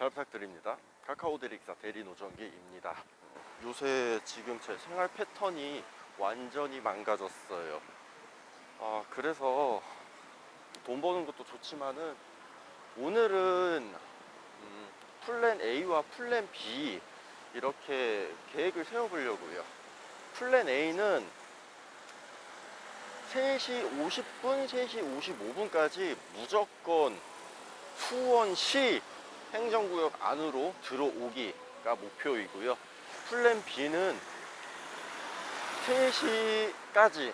잘 부탁드립니다. 카카오 대리기사 대리노정기입니다. 요새 지금 제 생활 패턴이 완전히 망가졌어요. 아, 그래서 돈 버는 것도 좋지만은 오늘은 음, 플랜 A와 플랜 B 이렇게 계획을 세워보려고요. 플랜 A는 3시 50분, 3시 55분까지 무조건 수원시 행정구역 안으로 들어오기가 목표이고요. 플랜 B는 3시까지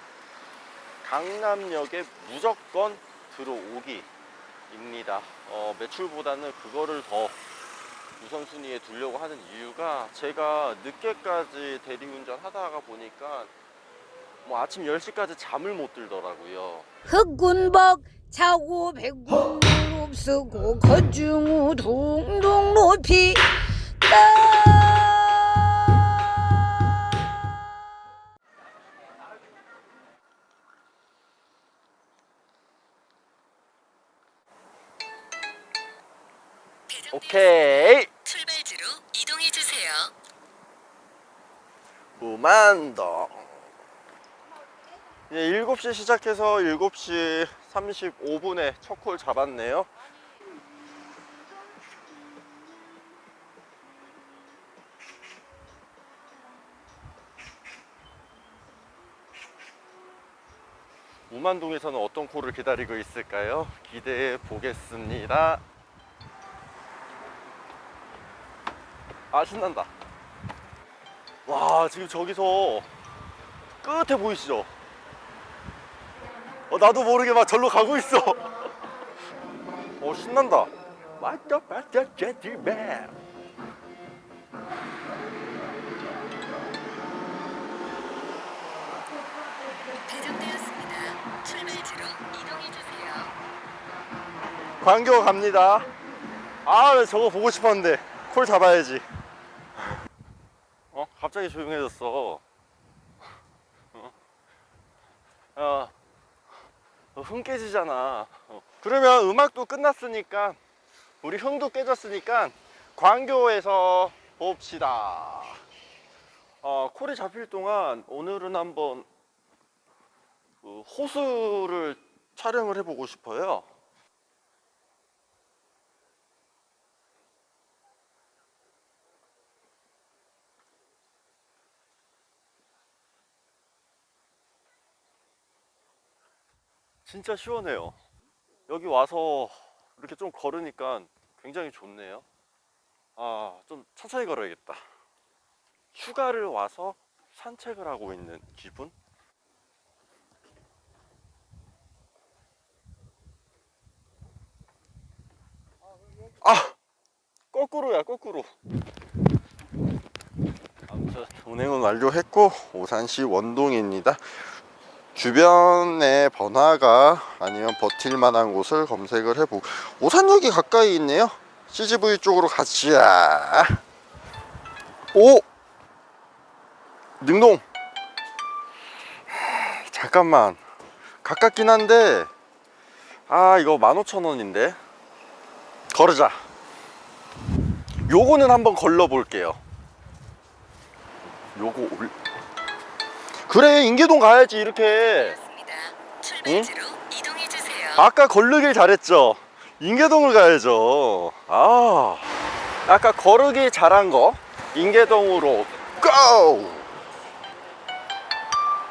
강남역에 무조건 들어오기입니다. 어, 매출보다는 그거를 더 우선순위에 두려고 하는 이유가 제가 늦게까지 대리운전 하다가 보니까 뭐 아침 10시까지 잠을 못 들더라고요. 흑군박 차고 백군 쓰고 거중우 둥둥 높이 따 오케이! 출발지로 이동해 주세요. 우만동. 예, 7시 시작해서 7시 35분에 첫 콜 잡았네요. 우만동에서는 어떤 콜을 기다리고 있을까요? 기대해 보겠습니다. 아, 신난다. 와 지금 저기서 끝에 보이시죠? 어, 나도 모르게 막 절로 가고 있어 어 신난다 맞다 젠 광교 갑니다. 아 저거 보고 싶었는데 콜 잡아야지. 어? 갑자기 조용해졌어. 어? 어, 어, 흥 깨지잖아. 어. 그러면 음악도 끝났으니까 우리 흥도 깨졌으니까 광교에서 봅시다. 어, 콜이 잡힐 동안 오늘은 한번 그 호수를 촬영을 해보고 싶어요 진짜 시원해요. 여기 와서 이렇게 좀 걸으니까 굉장히 좋네요. 아, 좀 천천히 걸어야겠다. 휴가를 와서 산책을 하고 있는 기분? 아! 거꾸로야, 거꾸로. 아무튼 운행은 완료했고 오산시 원동입니다. 주변의 번화가 아니면 버틸 만한 곳을 검색을 해보고 오산역이 가까이 있네요. CGV 쪽으로 가자. 오! 능동! 잠깐만. 가깝긴 한데 아 이거 15,000원인데. 걸으자. 요거는 한번 걸러 볼게요. 요거 올 그래 인계동 가야지 이렇게. 되었습니다. 출발지로 이동해 주세요. 아까 걸르길 잘했죠? 인계동을 가야죠. 아 아까 걸으기 잘한 거 인계동으로 고!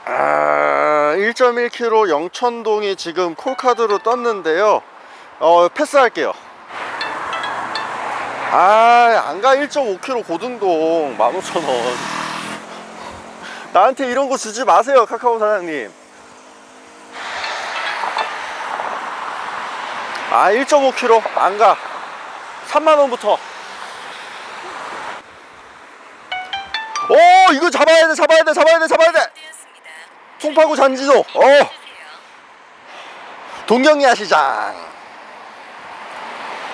아 1.1km 영천동이 지금 콜카드로 떴는데요. 어 패스할게요. 아안가 1.5km 고등동 15,000원 나한테 이런 거 주지 마세요 카카오 사장님. 아 1.5km 안가. 3만원부터. 오 이거 잡아야 돼 잡아야 돼 잡아야 돼 잡아야 돼. 송파구 잔지도. 어. 주세요. 동경야 시장.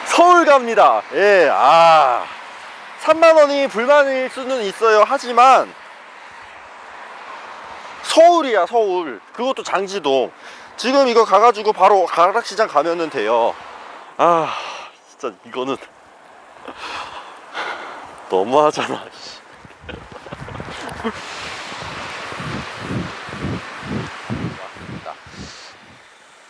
서울 갑니다. 예아. 3만원이 불만일 수는 있어요. 하지만 서울이야 서울. 그것도 장지동. 지금 이거 가가지고 바로 가락시장 가면은 돼요. 아 진짜 이거는 너무하잖아.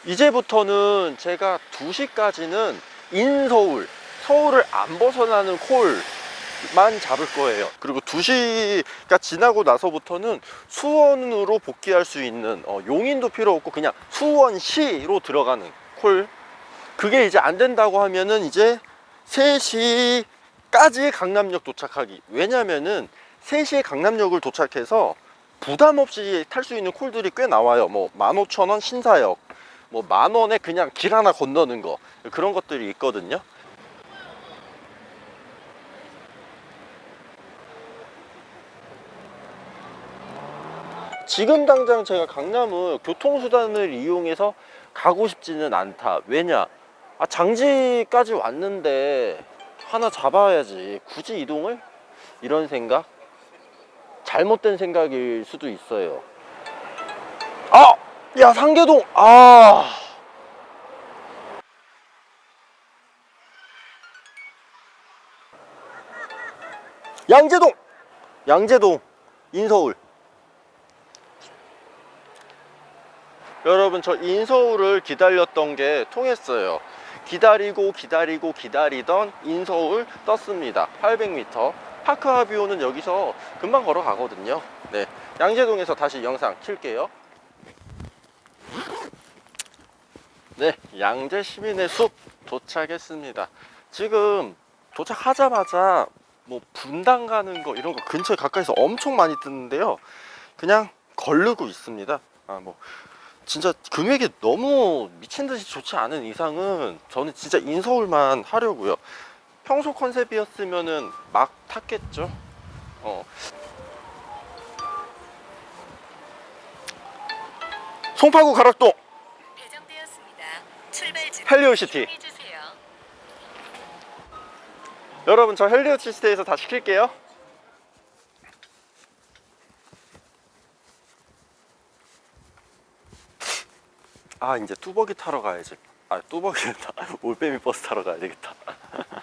이제부터는 제가 2시까지는 인서울, 서울을 안 벗어나는 콜 만 잡을 거예요. 그리고 2시가 지나고 나서부터는 수원으로 복귀할 수 있는 어, 용인도 필요 없고 그냥 수원시로 들어가는 콜. 그게 이제 안 된다고 하면은 이제 3시까지 강남역 도착하기. 왜냐면은 3시에 강남역을 도착해서 부담 없이 탈 수 있는 콜들이 꽤 나와요. 뭐 15,000원 신사역, 뭐 만 원에 그냥 길 하나 건너는 거 그런 것들이 있거든요. 지금 당장 제가 강남은 교통수단을 이용해서 가고 싶지는 않다. 왜냐? 아, 장지까지 왔는데 하나 잡아야지. 굳이 이동을? 이런 생각? 잘못된 생각일 수도 있어요. 아! 야, 상계동! 아! 양재동! 양재동, 인서울. 여러분, 저 인서울을 기다렸던 게 통했어요. 기다리고 기다리고 기다리던 인서울 떴습니다. 800m. 파크 하비오는 여기서 금방 걸어가거든요. 네. 양재동에서 다시 영상 킬게요. 네. 양재 시민의 숲 도착했습니다. 지금 도착하자마자 뭐 분당 가는 거 이런 거 근처에 가까이서 엄청 많이 뜨는데요. 그냥 걸르고 있습니다. 아, 뭐 진짜 금액이 너무 미친 듯이 좋지 않은 이상은 저는 진짜 인서울만 하려고요. 평소 컨셉이었으면은 막 탔겠죠. 어. 송파구 가락동 배정되었습니다. 출발지로 헬리오시티. 여러분 저 헬리오시티에서 다 시 킬게요. 아 이제 뚜벅이 타러 가야지. 아 뚜벅이다. 올빼미 버스 타러 가야 되겠다.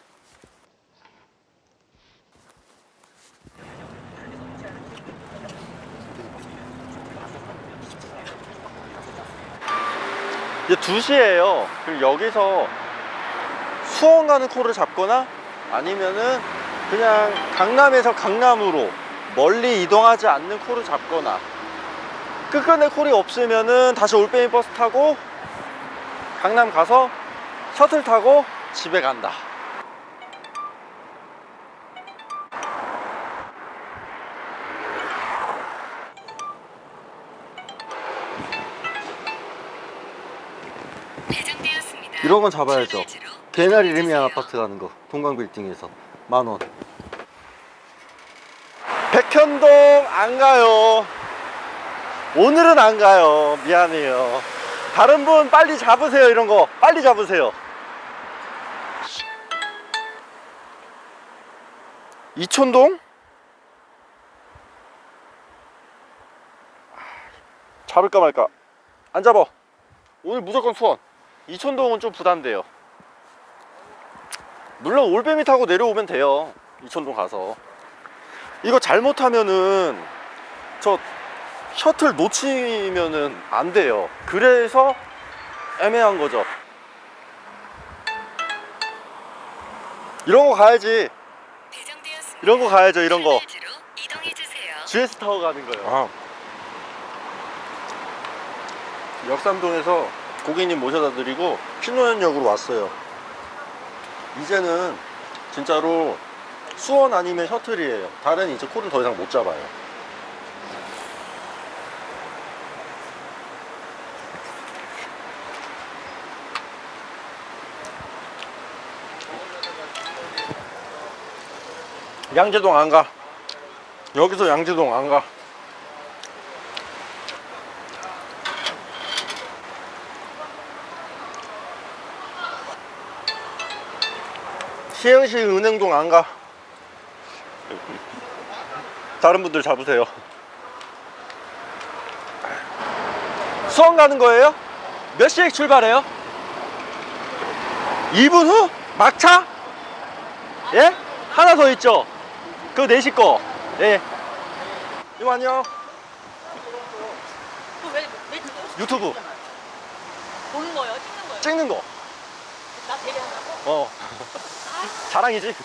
이제 2시에요. 그리고 여기서 수원 가는 코를 잡거나 아니면은 그냥 강남에서 강남으로 멀리 이동하지 않는 코를 잡거나 끝끝내 콜이 없으면은 다시 올빼미 버스 타고 강남 가서 셔틀 타고 집에 간다. 이런 건 잡아야죠. 개나리 레미안. 아파트 가는 거 동강 빌딩에서 만 원. 백현동 안 가요. 오늘은 안 가요. 미안해요. 다른 분 빨리 잡으세요. 이런 거 빨리 잡으세요. 이촌동? 잡을까 말까? 안 잡아. 오늘 무조건 수원. 이촌동은 좀 부담돼요. 물론 올빼미 타고 내려오면 돼요. 이촌동 가서. 이거 잘못하면은 저 셔틀 놓치면은 안 돼요. 그래서 애매한 거죠. 이런 거 가야지. 이런 거 가야죠, 이런 거. GS 타고 가는 거예요. 아, 역삼동에서 고객님 모셔다 드리고 신노현역으로 왔어요. 이제는 진짜로 수원 아니면 셔틀이에요. 다른 이제 콜은 더 이상 못 잡아요. 양재동 안 가. 여기서 양재동 안 가. 시흥시 은행동 안 가. 다른 분들 잡으세요. 수원 가는 거예요? 몇 시에 출발해요? 2분 후? 막차? 예? 하나 더 있죠? 그거 4시 거. 예. 이모 안녕. 그왜 왜 찍어? 유튜브 보는 거예요? 찍는 거예요? 찍는 거. 나 데려한다고? 어. 자랑이지.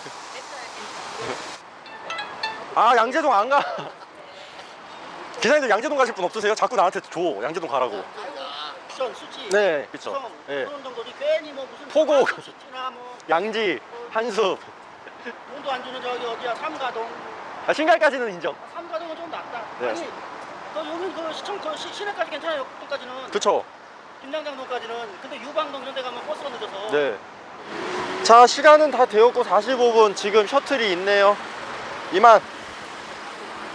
아 양재동 안 가. 기사님들 양재동 가실 분 없으세요? 자꾸 나한테 줘. 양재동 가라고. 전 수지 네, 그쵸. 성, 예. 그런 정도지 괜히 뭐 무슨 포고. 시티나 뭐 양지, 한숲. 돈도 안 주는 저기 어디야 삼가동 아, 신갈까지는 인정. 삼가동은 좀 낫다 네. 아니 너 여기 그 시청 그 시, 시내까지 괜찮아요 국도까지는 그쵸. 김장장동까지는 근데 유방동 이런 데 가면 버스가 늦어서 네. 자, 시간은 다 되었고 45분. 지금 셔틀이 있네요. 이만.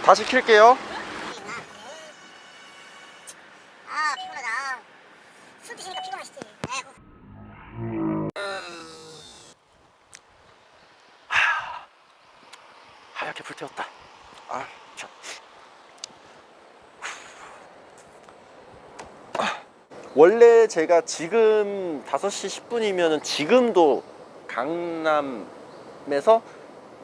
다시 킬게요. 아 피곤하다 술 드시니까 피곤하시지 네, 그- 하얗게 불태웠다. 아, 참. 원래 제가 지금 5시 10분이면 지금도 강남에서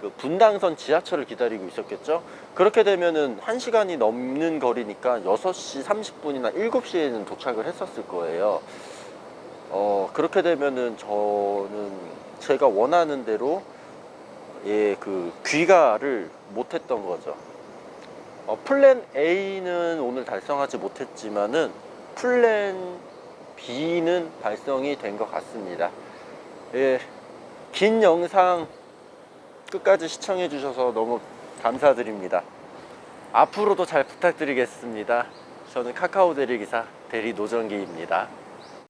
그 분당선 지하철을 기다리고 있었겠죠. 그렇게 되면은 1시간이 넘는 거리니까 6시 30분이나 7시에는 도착을 했었을 거예요. 어, 그렇게 되면은 저는 제가 원하는 대로 예, 그 귀가를 못했던 거죠. 어, 플랜 A는 오늘 달성하지 못했지만은 플랜 B는 달성이 된 것 같습니다. 예, 긴 영상 끝까지 시청해 주셔서 너무 감사드립니다. 앞으로도 잘 부탁드리겠습니다. 저는 카카오 대리기사 대리 노정기입니다.